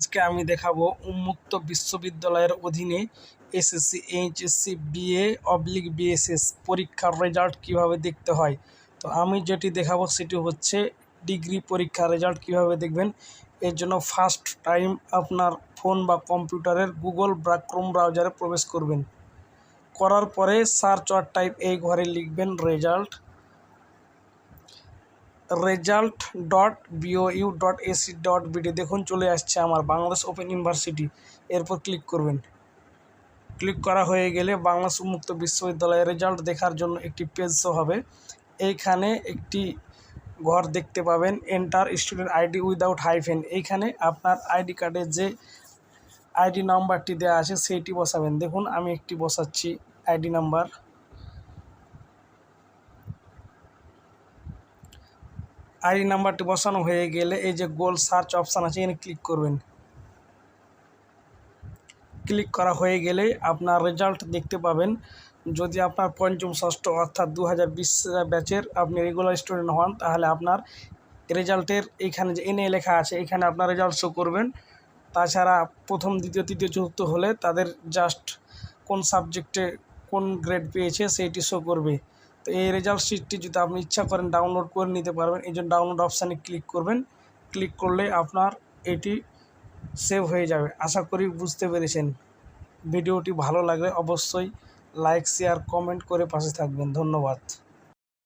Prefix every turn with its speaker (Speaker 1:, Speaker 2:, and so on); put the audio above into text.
Speaker 1: আজকে আমি দেখাবো উন্মুক্ত বিশ্ববিদ্যালয়ের অধীনে SSC HSC BA oblique BSS পরীক্ষার রেজাল্ট কীভাবে দেখতে হয়। তো আমি যেটি দেখাবো সেটি হচ্ছে ডিগ্রি পরীক্ষার রেজাল্ট কীভাবে দেখবেন। এর জন্য ফার্স্ট টাইম আপনার ফোন বা কম্পিউটারের গুগল বা ক্রোম ব্রাউজারে প্রবেশ করবেন। করার পরে সার্চ অর টাইপ এই ঘরে লিখবেন result result dot BOU dot AC dot BD দেখুন, চলে আসছে আমার বাংলাদেশ ওপেন ইউনিভার্সিটি এরপর ক্লিক করবেন। ক্লিক করা হয়ে গেলে বাংলাদেশ উন্মুক্ত বিশ্ববিদ্যালয়ের রেজাল্ট দেখার জন্য একটি পেজ শো হবে। এইখানে একটি ঘর দেখতে পাবেন enter student ID without hyphen এইখানে আপনার আইডি কার্ডে যে আইডি নাম্বারটি দেওয়া আছে সেইটি বসাবেন। দেখুন, আমি একটি বসাচ্ছি আইডি নাম্বার আইডি নাম্বারটি বসানো হয়ে গেলে এই যে গোল সার্চ অপশান আছে, এখানে ক্লিক করবেন। ক্লিক করা হয়ে গেলে আপনার রেজাল্ট দেখতে পাবেন। যদি আপনার পঞ্চম ষষ্ঠ অর্থাৎ দু হাজার বিশ ব্যাচের আপনি রেগুলার স্টুডেন্ট হন, তাহলে আপনার রেজাল্টের এইখানে যে এনে লেখা আছে, এখানে আপনার রেজাল্ট শো করবেন। তাছাড়া প্রথম, দ্বিতীয়, তৃতীয়, চতুর্থ হলে তাদের জাস্ট কোন সাবজেক্টে কোন গ্রেড পেয়েছে, সেইটি শো করবে। তো এই রেজাল্ট শিটটি যদি আপনি ইচ্ছা করেন ডাউনলোড করে নিতে পারবেন, এই জন্য ডাউনলোড অপশানে ক্লিক করবেন। ক্লিক করলে আপনার এটি সেভ হয়ে যাবে। আশা করি বুঝতে পেরেছেন। ভিডিওটি ভালো লাগলে অবশ্যই লাইক শেয়ার কমেন্ট করে পাশে থাকবেন। ধন্যবাদ।